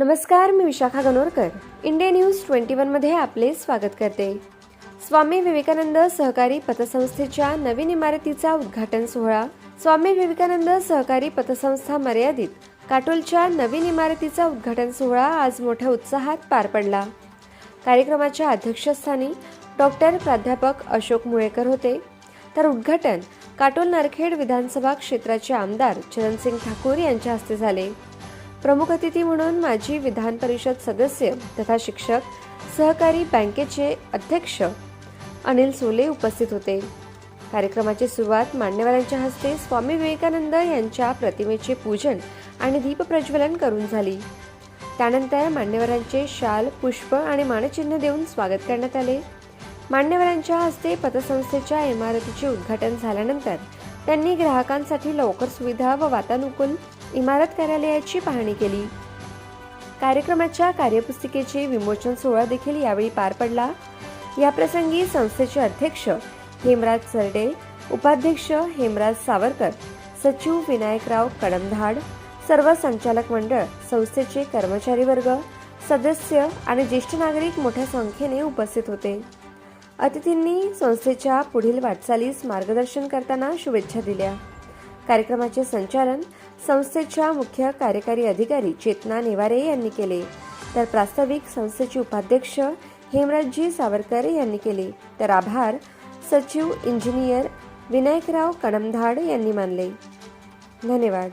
नमस्कार मी Vishakha Ganorkar. India news twenty वनमध्ये आपले स्वागत करते. स्वामी विवेकानंद सहकारी पतसंस्थेच्या नवीन इमारतीचा उद्घाटन सोहळा स्वामी विवेकानंद सहकारी पतसंस्था मर्यादित काटोलच्या नवीन इमारतीचा उद्घाटन सोहळा आज मोठ्या उत्साहात पार पडला. कार्यक्रमाच्या अध्यक्षस्थानी डॉक्टर प्राध्यापक अशोक मुळेकर होते. तर उद्घाटन काटोल नरखेड विधानसभा क्षेत्राचे आमदार चरणसिंग ठाकूर यांच्या हस्ते झाले. प्रमुख अतिथी म्हणून माजी विधान परिषद सदस्य तथा शिक्षक सहकारी बँकेचे अध्यक्ष अनिल सोले उपस्थित होते. कार्यक्रमाची सुरुवात मान्यवरांच्या हस्ते स्वामी विवेकानंद यांच्या प्रतिमेचे पूजन आणि दीपप्रज्वलन करून झाली. त्यानंतर मान्यवरांचे शाल पुष्प आणि मानचिन्ह देऊन स्वागत करण्यात आले. मान्यवरांच्या हस्ते पतसंस्थेच्या इमारतीचे उद्घाटन झाल्यानंतर त्यांनी ग्राहकांसाठी लवकर सुविधा व वातानुकूल इमारत कार्यालयाची पाहणी केली. कार्यक्रमाच्या कार्यपुस्तिकेचे विमोचन सोहळा देखील यावेळी पार पडला. याप्रसंगी संस्थेचे अध्यक्ष हेमराज सरडे उपाध्यक्ष हेमराज सावरकर सचिव विनायकराव कडमधाड सर्व संचालक मंडळ संस्थेचे कर्मचारी वर्ग सदस्य आणि ज्येष्ठ नागरिक मोठ्या संख्येने उपस्थित होते. अतिथींनी संस्थेच्या पुढील वाटचालीस मार्गदर्शन करताना शुभेच्छा दिल्या. कार्यक्रमाचे संचालन संस्थेच्या मुख्य कार्यकारी अधिकारी चेतना नेवारे यांनी केले. तर प्रास्ताविक संस्थेचे उपाध्यक्ष हेमराजजी सावरकर यांनी केले. तर आभार सचिव इंजिनियर विनायकराव कणमधाड यांनी मानले. धन्यवाद.